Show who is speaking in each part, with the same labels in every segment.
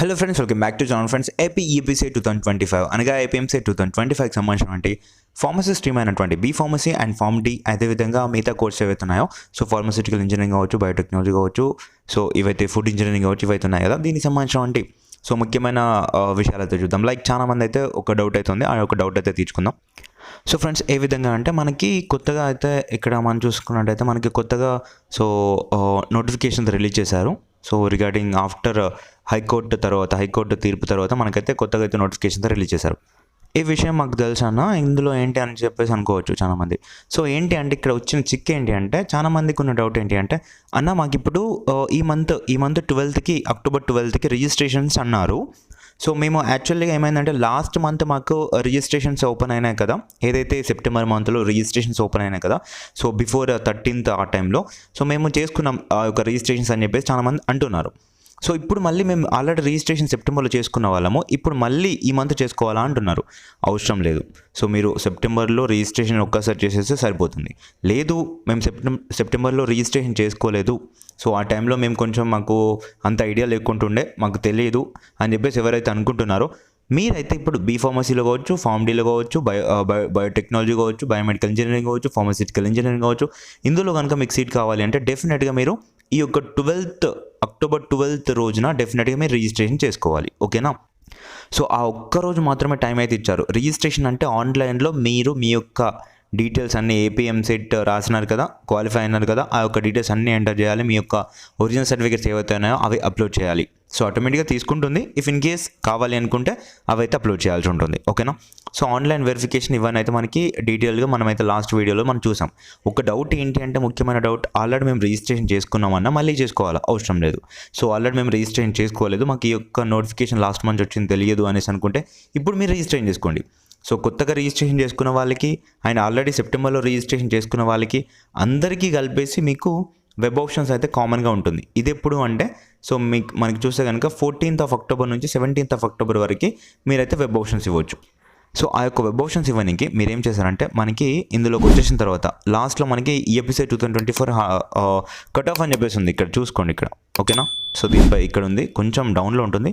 Speaker 1: Hello friends welcome back to John friends AP EPC two thousand twenty five అనగా APMC two thousand twenty ఫైవ్కి సంబంధించినటువంటి pharmacy stream అయినటువంటి B pharmacy and pharm D అదేవిధంగా మిగతా course ఏవైతే ఉన్నాయో so pharmaceutical engineering కావచ్చు biotechnology కావచ్చు సో ఇవైతే ఫుడ్ ఇంజనీరింగ్ కావచ్చు ఇవైతే ఉన్నాయి కదా దీనికి సంబంధించినటువంటి సో ముఖ్యమైన విషయాలైతే విషయాలు అయితే చూద్దాం. లైక్ చాలామంది అయితే ఒక డౌట్ అయితే ఉంది ఆ ఒక డౌట్ అయితే తీర్చుకుందాం సో ఫ్రెండ్స్ ఏ విధంగా అంటే మనకి కొత్తగా అయితే ఇక్కడ మనం చూసుకున్నట్టయితే మనకి కొత్తగా సో నోటిఫికేషన్ రిలీజ్ చేశారు. So regarding after high court తర్వాత హైకోర్టు తీర్పు తర్వాత మనకైతే కొత్తగా అయితే నోటిఫికేషన్ రిలీజ్ చేశారు. ఈ విషయం మాకు తెలుసన్న ఇందులో ఏంటి అని చెప్పేసి అనుకోవచ్చు చాలామంది. సో ఏంటి అంటే ఇక్కడ వచ్చిన చిక్ ఏంటి అంటే చాలా మందికి ఉన్న డౌట్ ఏంటి అంటే అన్న మాకు ఇప్పుడు ఈ మంత్ ఈ మంత్ ట్వెల్త్కి అక్టోబర్ ట్వెల్త్కి రిజిస్ట్రేషన్స్ అన్నారు. సో మేము యాక్చువల్గా ఏమైందంటే లాస్ట్ మంత్ మాకు రిజిస్ట్రేషన్స్ ఓపెన్ అయినాయి కదా. ఏదైతే సెప్టెంబర్ మంత్లో రిజిస్ట్రేషన్స్ ఓపెన్ అయినాయి కదా. సో బిఫోర్ థర్టీన్త్ ఆ టైంలో సో మేము చేసుకున్నాం ఆ యొక్క రిజిస్ట్రేషన్స్ అని చెప్పేసి చాలామంది అంటున్నారు. సో ఇప్పుడు మళ్ళీ మేము ఆల్రెడీ రిజిస్ట్రేషన్ సెప్టెంబర్లో చేసుకున్న వాళ్ళము. ఇప్పుడు మళ్ళీ ఈ మంత్ చేసుకోవాలా అంటున్నారు. అవసరం లేదు. సో మీరు సెప్టెంబర్లో రిజిస్ట్రేషన్ ఒక్కసారి చేసేస్తే సరిపోతుంది. లేదు మేము సెప్టెం సెప్టెంబర్లో రిజిస్ట్రేషన్ చేసుకోలేదు. సో ఆ టైంలో మేము కొంచెం మాకు అంత ఐడియా లేకుంటుండే మాకు తెలియదు అని చెప్పేసి ఎవరైతే అనుకుంటున్నారో మీరైతే ఇప్పుడు బీ ఫార్మసీలో కావచ్చు ఫార్మ్ డీలో కావచ్చు బయో బయో బయోటెక్నాలజీ కావచ్చు బయోమెడికల్ ఇంజనీరింగ్ కావచ్చు ఫార్మసిటికల్ ఇంజనీరింగ్ కావచ్చు ఇందులో కనుక మీకు సీట్ కావాలి అంటే డెఫినెట్గా మీరు ఈ యొక్క ట్వెల్త్ అక్టోబర్ ట్వెల్త్ రోజున డెఫినెట్గా మీరు రిజిస్ట్రేషన్ చేసుకోవాలి. ఓకేనా? సో ఆ ఒక్క రోజు మాత్రమే టైం అయితే ఇచ్చారు. రిజిస్ట్రేషన్ అంటే ఆన్లైన్లో మీరు మీ యొక్క డీటెయిల్స్ అన్ని ఏపీఎం సెట్ రాసినారు కదా క్వాలిఫై అయినారు కదా ఆ యొక్క డీటెయిల్స్ అన్నీ ఎంటర్ చేయాలి. మీ యొక్క ఒరిజినల్ సర్టిఫికేట్స్ ఏవైతే ఉన్నాయో అవి అప్లోడ్ చేయాలి. సో ఆటోమేటిక్గా తీసుకుంటుంది. ఇఫ్ ఇన్ కేస్ కావాలి అనుకుంటే అవైతే అప్లోడ్ చేయాల్సి ఉంటుంది. ఓకేనా సో ఆన్లైన్ వెరిఫికేషన్ ఇవన్నీ అయితే మనకి డీటెయిల్గా మనమైతే లాస్ట్ వీడియోలో మనం చూసాం. ఒక డౌట్ ఏంటి అంటే ముఖ్యమైన డౌట్ ఆల్రెడీ మేము రిజిస్ట్రేషన్ చేసుకున్నామన్నా మళ్ళీ చేసుకోవాలా? అవసరం లేదు. సో ఆల్రెడీ మేము రిజిస్ట్రేషన్ చేసుకోలేదు. మాకు ఈ యొక్క నోటిఫికేషన్ లాస్ట్ మంత్ వచ్చింది తెలియదు అనేసి అనుకుంటే ఇప్పుడు మీరు రిజిస్ట్రేషన్ చేసుకోండి. సో కొత్తగా రిజిస్ట్రేషన్ చేసుకున్న వాళ్ళకి అండ్ ఆల్రెడీ సెప్టెంబర్లో రిజిస్ట్రేషన్ చేసుకున్న వాళ్ళకి అందరికీ కలిపేసి మీకు వెబ్ ఆప్షన్స్ అయితే కామన్గా ఉంటుంది. ఇది ఎప్పుడు అంటే సో మీకు మనకి చూస్తే కనుక ఫోర్టీన్త్ ఆఫ్ అక్టోబర్ నుంచి సెవెంటీన్త్ ఆఫ్ అక్టోబర్ వరకు మీరైతే వెబ్ ఆప్షన్స్ ఇవ్వచ్చు. సో ఆ యొక్క వెబ్ ఆప్షన్స్ ఇవ్వడానికి మీరు ఏం చేశారంటే మనకి ఇందులోకి వచ్చేసిన తర్వాత లాస్ట్లో మనకి ఈ episode two thousand twenty four cut off అని చెప్పేసి ఉంది. ఇక్కడ చూసుకోండి ఇక్కడ. ఓకేనా? సో దీనిపై ఇక్కడ ఉంది. కొంచెం డౌన్లో ఉంటుంది.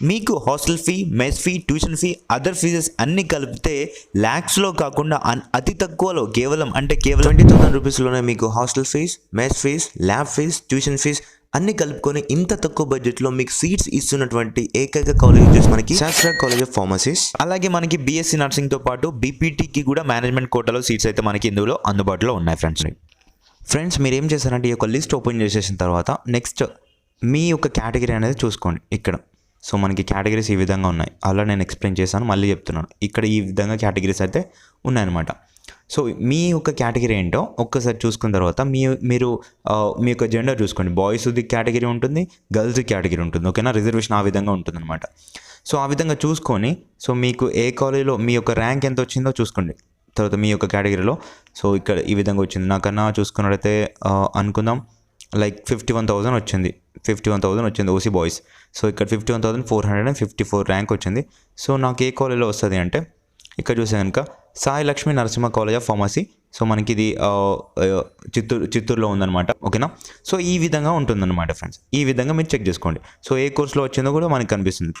Speaker 1: మీకు hostel fee mess fee tuition fee other fees అన్ని కలిపితే ల్యాక్స్లో కాకుండా అతి తక్కువలో కేవలం అంటే కేవలం ట్వంటీ థౌసండ్ రూపీస్లోనే మీకు hostel fees mess fees lab fees tuition fees అన్ని కలుపుకొని ఇంత తక్కువ బడ్జెట్లో మీకు సీట్స్ ఇస్తున్నటువంటి ఏకైక కాలేజ్ వచ్చేసి మనకి శాస్త్ర కాలేజ్ ఆఫ్ ఫార్మసీస్ అలాగే మనకి బీఎస్సీ నర్సింగ్తో పాటు బీపీటీకి కూడా మేనేజ్మెంట్ కోటాలో సీట్స్ అయితే మనకి ఇందులో అందుబాటులో ఉన్నాయి ఫ్రెండ్స్ ఫ్రెండ్స్ మీరు ఏం చేశారంటే ఈ యొక్క లిస్ట్ ఓపెన్ చేసేసిన తర్వాత నెక్స్ట్ మీ యొక్క కేటగిరీ అనేది చూసుకోండి ఇక్కడ. సో మనకి కేటగిరీస్ ఈ విధంగా ఉన్నాయి. అలా నేను ఎక్స్ప్లెయిన్ చేశాను మళ్ళీ చెప్తున్నాను. ఇక్కడ ఈ విధంగా కేటగిరీస్ అయితే ఉన్నాయన్నమాట. సో మీ యొక్క కేటగిరీ ఏంటో ఒక్కసారి చూసుకున్న తర్వాత మీ మీరు మీ యొక్క జెండర్ చూసుకోండి. బాయ్స్ది కేటగిరీ ఉంటుంది గర్ల్స్ కేటగిరీ ఉంటుంది. ఓకేనా? రిజర్వేషన్ ఆ విధంగా ఉంటుందన్నమాట. సో ఆ విధంగా చూసుకొని సో మీకు ఏ కాలేజీలో మీ యొక్క ర్యాంక్ ఎంత వచ్చిందో చూసుకోండి. తర్వాత మీ యొక్క కేటగిరీలో. సో ఇక్కడ ఈ విధంగా వచ్చింది. నాకన్నా చూసుకున్నట్టయితే అనుకుందాం లైక్ ఫిఫ్టీ వన్ థౌసండ్ వచ్చింది. ఫిఫ్టీ వన్ థౌసండ్ వచ్చింది ఓసీ బాయ్స్ సో ఇక్కడ fifty one thousand four hundred and fifty four rank వచ్చింది. సో నాకు ఏ కాలేజ్లో వస్తుంది అంటే ఇక్కడ చూసే కనుక Sai Lakshmi Narasimha college of pharmacy so మనకి ఇది చిత్తూరు చిత్తూరులో ఉందన్నమాట. ఓకేనా సో ఈ విధంగా ఉంటుందన్నమాట ఫ్రెండ్స్ ఈ విధంగా మీరు చెక్ చేసుకోండి. సో ఏ కోర్సులో వచ్చిందో కూడా మనకి కనిపిస్తుంది.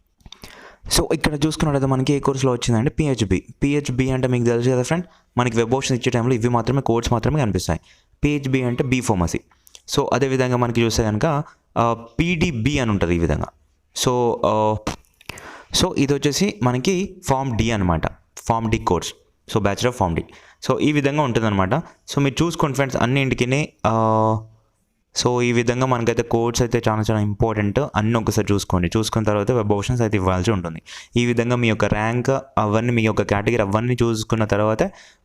Speaker 1: సో ఇక్కడ చూసుకున్నట్లయితే మనకి ఏ కోర్సులో వచ్చిందంటే పిహెచ్బి పిహెచ్బి అంటే మీకు తెలుసు కదా ఫ్రెండ్ మనకి వెబ్ ఆప్షన్ ఇచ్చే టైంలో ఇవి మాత్రమే కోర్స్ మాత్రమే కనిపిస్తాయి. పిహెచ్బి అంటే బీ ఫార్మసీ సో అదేవిధంగా మనకి చూస్తే కనుక పీడిబి అని ఉంటుంది ఈ విధంగా. సో సో ఇది వచ్చేసి మనకి ఫామ్ డి అనమాట pharm D course so bachelor pharm D so ఈ విధంగా ఉంటుందన్నమాట. సో మీరు చూసుకోండి ఫ్రెండ్స్ అన్నింటికి సో ఈ విధంగా మనకైతే కోడ్స్ అయితే చాలా చాలా ఇంపార్టెంట్ అన్నీ ఒకసారి చూసుకోండి. చూసుకున్న తర్వాత వెబ్ ఆప్షన్స్ అయితే ఇవ్వాల్సి ఉంటుంది. ఈ విధంగా మీ యొక్క ర్యాంక్ అవన్నీ మీ యొక్క కేటగిరీ అవన్నీ చూసుకున్న తర్వాత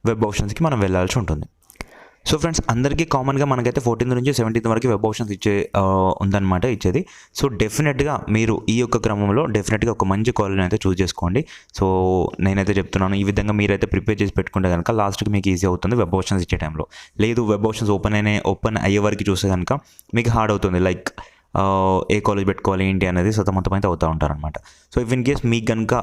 Speaker 1: వెబ్ ఆప్షన్స్కి మనం వెళ్ళాల్సి ఉంటుంది. సో ఫ్రెండ్స్ అందరికీ కామన్గా మనకైతే ఫోర్టీన్త్ నుంచి సెవెంటీన్త్ వరకు వెబ్ ఆప్షన్స్ ఇచ్చే ఉందన్నమాట ఇచ్చేది. సో డెఫినెట్గా మీరు ఈ యొక్క క్రమంలో డెఫినెట్గా ఒక మంచి కాలేజ్ అయితే చూస్ చేసుకోండి. సో నేనైతే చెప్తున్నాను ఈ విధంగా మీరైతే ప్రిపేర్ చేసి పెట్టుకుంటే కనుక లాస్ట్కి మీకు ఈజీ అవుతుంది వెబ్ ఆప్షన్స్ ఇచ్చే టైంలో లేదు వెబ్ ఆప్షన్స్ ఓపెన్ అయిన ఓపెన్ అయ్యే వరకు చూస్తే కనుక మీకు హార్డ్ అవుతుంది. లైక్ ఏ కాలేజ్ పెట్టుకోవాలి ఏంటి అనేది సతమతం అయితే అవుతూ ఉంటారనమాట సో ఇఫ్ ఇన్ కేస్ మీకు కనుక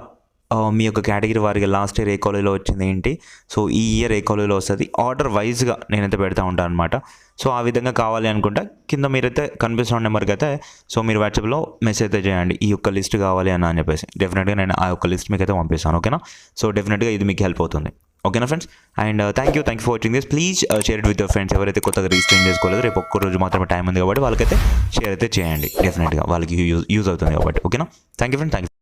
Speaker 1: మీ యొక్క కేటగిరీ వారికి లాస్ట్ ఇయర్ ఏ కాలేజ్లో వచ్చింది ఏంటి? సో ఈ ఇయర్ ఏ కాలేజ్లో వస్తుంది? ఆర్డర్ వైజ్గా నేనైతే పెడతా ఉంటాను అనమాట సో ఆ విధంగా కావాలి అనుకుంటే. కింద మీరైతే కనిపిస్తున్న నెంబర్కి అయితే సో మీరు వాట్సాప్లో మెసేజ్ అయితే చేయండి. ఈ యొక్క లిస్ట్ కావాలి అని అని చెప్పేసి. డెఫినెట్గా నేను ఆ యొక్క లిస్ట్ మీకు అయితే పంపిస్తాను ఓకేనా? సో డెఫినెట్గా ఇది మీకు హెల్ప్ అవుతుంది. ఓకేనా friends and thank you thank you for watching this please share it with your friends ఎవరైతే కొత్తగా రిజిస్టర్ చేసుకోలేదు రేపు ఒక్క రోజు మాత్రమే టైం ఉంది కాబట్టి వాళ్ళకైతే షేర్ అయితే చేయండి. డెఫినెట్గా వాళ్ళకి యూజ్ యూజ్ అవుతుంది కాబట్టి. ఓకేనా? Thank you friend thank you